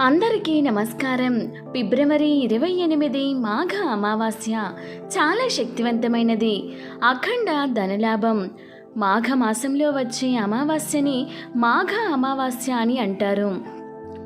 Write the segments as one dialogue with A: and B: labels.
A: అందరికీ నమస్కారం. ఫిబ్రవరి ఇరవై ఎనిమిది మాఘ అమావాస్య. చాలా శక్తివంతమైనది. అఖండ ధనలాభం. మాఘ మాసంలో వచ్చే అమావాస్యని మాఘ అమావాస్య అని అంటారు.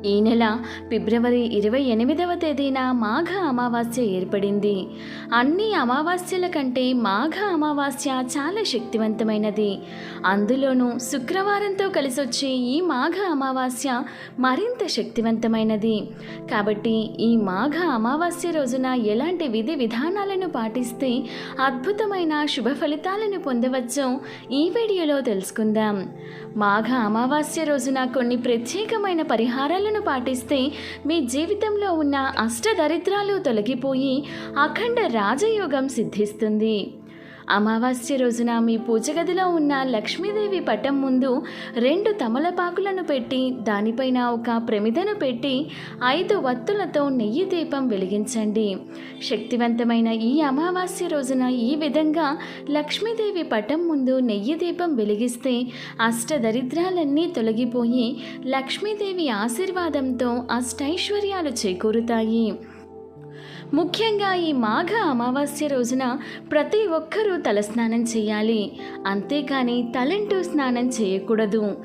A: ఈ నెల ఫిబ్రవరి ఇరవై ఎనిమిదవ తేదీన మాఘ అమావాస్య ఏర్పడింది. అన్ని అమావాస్యల కంటే మాఘ అమావాస్య చాలా శక్తివంతమైనది. అందులోనూ శుక్రవారంతో కలిసొచ్చే ఈ మాఘ అమావాస్య మరింత శక్తివంతమైనది. కాబట్టి ఈ మాఘ అమావాస్య రోజున ఎలాంటి విధి విధానాలను పాటిస్తే అద్భుతమైన శుభ ఫలితాలను పొందవచ్చో ఈ వీడియోలో తెలుసుకుందాం. మాఘ అమావాస్య రోజున కొన్ని ప్రత్యేకమైన పరిహారాలను పాటిస్తే మీ జీవితంలో ఉన్న అష్టదరిద్రాలు తొలగిపోయి అఖండ రాజయోగం సిద్ధిస్తుంది. అమావాస్య రోజున మీ పూజ గదిలో ఉన్న లక్ష్మీదేవి పటం ముందు రెండు తమలపాకులను పెట్టి దానిపైన ఒక ప్రమిదను పెట్టి ఐదు వత్తులతో నెయ్యి దీపం వెలిగించండి. శక్తివంతమైన ఈ అమావాస్య రోజున ఈ విధంగా లక్ష్మీదేవి పటం ముందు నెయ్యి దీపం వెలిగిస్తే అష్టదరిద్రాలన్నీ తొలగిపోయి లక్ష్మీదేవి ఆశీర్వాదంతో అష్టైశ్వర్యాలు చేకూరుతాయి. ముఖ్యంగా ఈ మాఘ అమావాస్య రోజున ప్రతి ఒక్కరూ తలస్నానం చేయాలి. అంతేకాని తలంటూ స్నానం చేయకూడదు.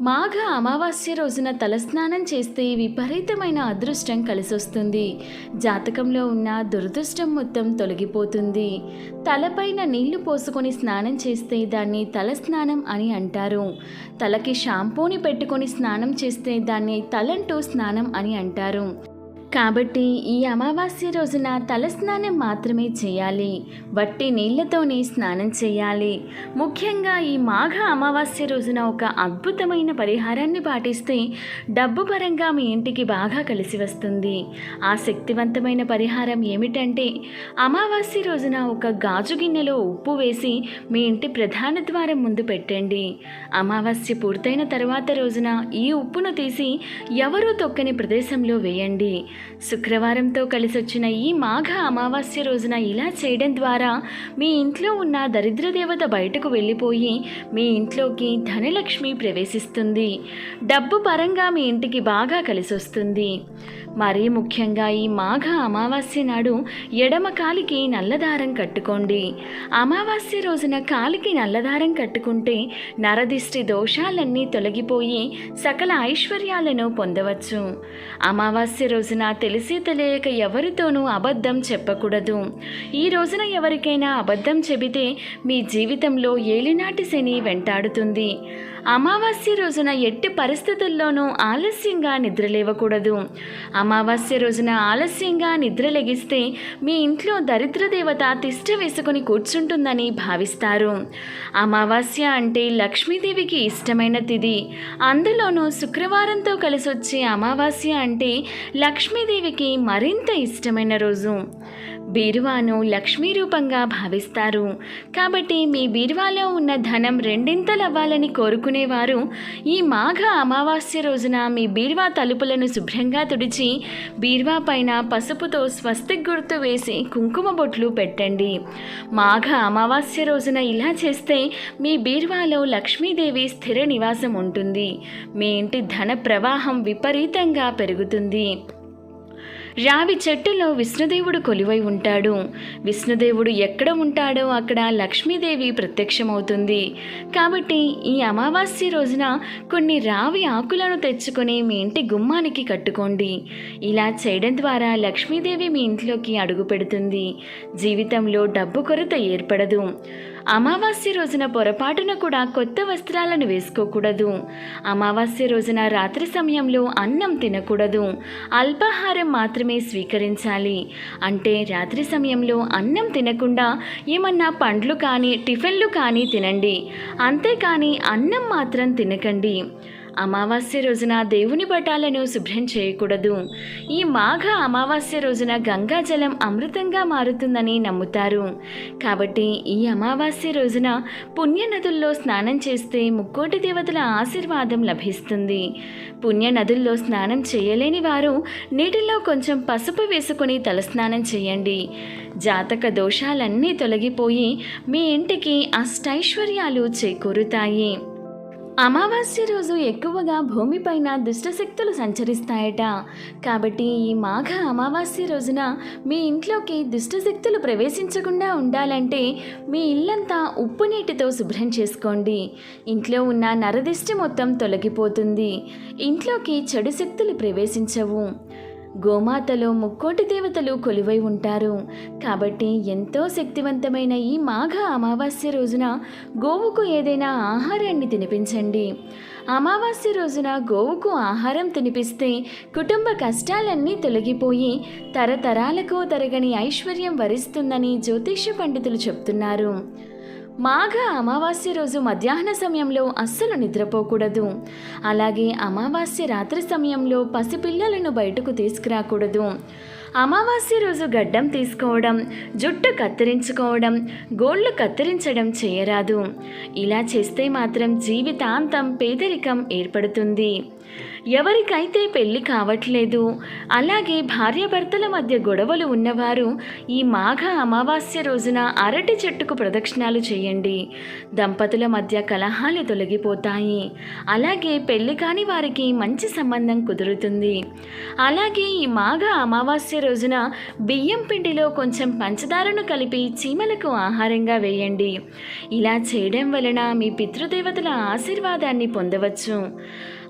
A: మాఘ అమావాస్య రోజున తలస్నానం చేస్తే విపరీతమైన అదృష్టం కలిసొస్తుంది. జాతకంలో ఉన్న దురదృష్టం మొత్తం తొలగిపోతుంది. తలపైన నీళ్ళు పోసుకొని స్నానం చేస్తే దాన్ని తలస్నానం అని అంటారు. తలకి షాంపూని పెట్టుకొని స్నానం చేస్తే దాన్ని తలంటూ స్నానం అని అంటారు. కాబట్టి ఈ అమావాస్య రోజున తలస్నానం మాత్రమే చేయాలి. వట్టి నీళ్ళతోనే స్నానం చేయాలి. ముఖ్యంగా ఈ మాఘ అమావాస్య రోజున ఒక అద్భుతమైన పరిహారాన్ని పాటిస్తే డబ్బు పరంగా మీ ఇంటికి బాగా కలిసి వస్తుంది. ఆ శక్తివంతమైన పరిహారం ఏమిటంటే అమావాస్య రోజున ఒక గాజు గిన్నెలో ఉప్పు వేసి మీ ఇంటి ప్రధాన ద్వారం ముందు పెట్టండి. అమావాస్య పూర్తయిన తర్వాత రోజున ఈ ఉప్పును తీసి ఎవరూ తొక్కని ప్రదేశంలో వేయండి. శుక్రవారంతో కలిసొచ్చిన ఈ మాఘ అమావాస్య రోజున ఇలా చేయడం ద్వారా మీ ఇంట్లో ఉన్న దరిద్ర దేవత బయటకు వెళ్ళిపోయి మీ ఇంట్లోకి ధనలక్ష్మి ప్రవేశిస్తుంది. డబ్బు పరంగా మీ ఇంటికి బాగా కలిసొస్తుంది. మరీ ముఖ్యంగా ఈ మాఘ అమావాస్య నాడు ఎడమ కాలికి నల్లదారం కట్టుకోండి. అమావాస్య రోజున కాలికి నల్లదారం కట్టుకుంటే నరదిష్టి దోషాలన్నీ తొలగిపోయి సకల ఐశ్వర్యాలను పొందవచ్చు. అమావాస్య రోజున తెలిసి తెలియక ఎవరితోనూ అబద్ధం చెప్పకూడదు. ఈ రోజున ఎవరికైనా అబద్ధం చెబితే మీ జీవితంలో ఏలినాటి శని వెంటాడుతుంది. అమావాస్య రోజున ఎట్టి పరిస్థితుల్లోనూ ఆలస్యంగా నిద్రలేవకూడదు అమావాస్య రోజున ఆలస్యంగా నిద్రలెగిస్తే మీ ఇంట్లో దరిద్ర దేవత తిష్ట వేసుకుని కూర్చుంటుందని భావిస్తారు. అమావాస్య అంటే లక్ష్మీదేవికి ఇష్టమైన తిథి. అందులోనూ శుక్రవారంతో కలిసి వచ్చే అమావాస్య అంటే లక్ష్మీదేవికి మరింత ఇష్టమైన రోజు. బీరువాను లక్ష్మీ రూపంగా భావిస్తారు. కాబట్టి మీ బీరువాలో ఉన్న ధనం రెండింతలవ్వాలని కోరుకునేవారు. ఈ మాఘ అమావాస్య రోజున మీ బీరువా తలుపులను శుభ్రంగా తుడిచి బీరువా పైన పసుపుతో స్వస్తిక్ గుర్తు వేసి కుంకుమ బొట్లు పెట్టండి. మాఘ అమావాస్య రోజున ఇలా చేస్తే మీ బీరువాలో లక్ష్మీదేవి స్థిర నివాసం ఉంటుంది. మీ ఇంటి ధన ప్రవాహం విపరీతంగా పెరుగుతుంది. రావి చెట్టులో విష్ణుదేవుడు కొలువై ఉంటాడు. విష్ణుదేవుడు ఎక్కడ ఉంటాడో అక్కడ లక్ష్మీదేవి ప్రత్యక్షమవుతుంది. కాబట్టి ఈ అమావాస్య రోజున కొన్ని రావి ఆకులను తెచ్చుకొని మీ ఇంటి గుమ్మానికి కట్టుకోండి. ఇలా చేయడం ద్వారా లక్ష్మీదేవి మీ ఇంట్లోకి అడుగు పెడుతుంది. జీవితంలో డబ్బు కొరత ఏర్పడదు. అమావాస్య రోజున పొరపాటున కూడా కొత్త వస్త్రాలను వేసుకోకూడదు. అమావాస్య రోజున రాత్రి సమయంలో అన్నం తినకూడదు. అల్పాహారం మాత్రమే స్వీకరించాలి. అంటే రాత్రి సమయంలో అన్నం తినకుండా ఏమన్నా పండ్లు కానీ టిఫిన్లు కానీ తినండి. అంతేకాని అన్నం మాత్రం తినకండి. అమావాస్య రోజున దేవుని పటాలను శుభ్రం చేయకూడదు. ఈ మాఘ అమావాస్య రోజున గంగాజలం అమృతంగా మారుతుందని నమ్ముతారు. కాబట్టి ఈ అమావాస్య రోజున పుణ్య నదుల్లో స్నానం చేస్తే ముక్కోటి దేవతల ఆశీర్వాదం లభిస్తుంది. పుణ్య నదుల్లో స్నానం చేయలేని వారు నీటిలో కొంచెం పసుపు వేసుకొని తలస్నానం చేయండి. జాతక దోషాలన్నీ తొలగిపోయి మీ ఇంటికి అష్టైశ్వర్యాలు చేకూరుతాయి. అమావాస్య రోజు ఎక్కువగా భూమిపైన దుష్టశక్తులు సంచరిస్తాయట. కాబట్టి ఈ మాఘ అమావాస్య రోజున మీ ఇంట్లోకి దుష్టశక్తులు ప్రవేశించకుండా ఉండాలంటే మీ ఇల్లంతా ఉప్పు నీటితో శుభ్రం చేసుకోండి. ఇంట్లో ఉన్న నరదిష్టి మొత్తం తొలగిపోతుంది. ఇంట్లోకి చెడు శక్తులు ప్రవేశించవు. గోమాతలో ముక్కోటి దేవతలు కొలువై ఉంటారు. కాబట్టి ఎంతో శక్తివంతమైన ఈ మాఘ అమావాస్య రోజున గోవుకు ఏదైనా ఆహారాన్ని తినిపించండి. అమావాస్య రోజున గోవుకు ఆహారం తినిపిస్తే కుటుంబ కష్టాలన్నీ తొలగిపోయి తరతరాలకు తరగని ఐశ్వర్యం వరిస్తుందని జ్యోతిష్య పండితులు చెప్తున్నారు. మాఘ అమావాస్య రోజు మధ్యాహ్న సమయంలో అస్సలు నిద్రపోకూడదు. అలాగే అమావాస్య రాత్రి సమయంలో పసిపిల్లలను బయటకు తీసుకురాకూడదు. అమావాస్య రోజు గడ్డం తీసుకోవడం జుట్టు కత్తిరించుకోవడం గోళ్ళు కత్తిరించడం చేయరాదు. ఇలా చేస్తే మాత్రం జీవితాంతం పేదరికం ఏర్పడుతుంది. ఎవరికైతే పెళ్ళి కావట్లేదు అలాగే భార్యాభర్తల మధ్య గొడవలు ఉన్నవారు ఈ మాఘ అమావాస్య రోజున అరటి చెట్టుకు ప్రదక్షిణాలు చేయండి. దంపతుల మధ్య కలహాలు తొలగిపోతాయి. అలాగే పెళ్ళి కాని వారికి మంచి సంబంధం కుదురుతుంది. అలాగే ఈ మాఘ అమావాస్య రోజున బియ్యం పిండిలో కొంచెం పంచదారను కలిపి చీమలకు ఆహారంగా వేయండి. ఇలా చేయడం వలన మీ పితృదేవతల ఆశీర్వాదాన్ని పొందవచ్చు.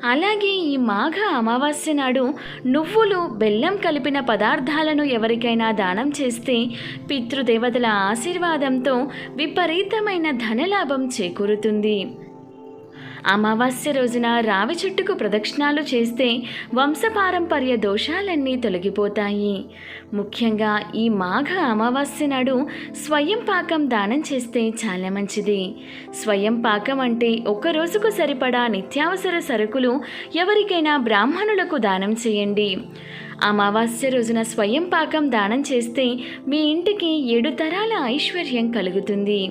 A: అలాగే ఈ మాఘ అమావాస్య నాడు నువ్వులు బెల్లం కలిపిన పదార్థాలను ఎవరికైనా దానం చేస్తే పితృదేవతల ఆశీర్వాదంతో విపరీతమైన ధనలాభం చేకూరుతుంది. అమావాస్య రోజున రావి చెట్టుకు ప్రదక్షిణాలు చేస్తే వంశపారంపర్య దోషాలన్నీ తొలగిపోతాయి. ముఖ్యంగా ఈ మాఘ అమావాస్య నాడు స్వయం పాకం దానం చేస్తే చాలా మంచిది. స్వయం పాకం అంటే ఒక రోజుకు సరిపడా నిత్యావసర సరుకులు ఎవరికైనా బ్రాహ్మణులకు దానం చేయండి. అమావాస్య రోజున స్వయం పాకం దానం చేస్తే మీ ఇంటికి ఏడు తరాల ఐశ్వర్యం కలుగుతుంది.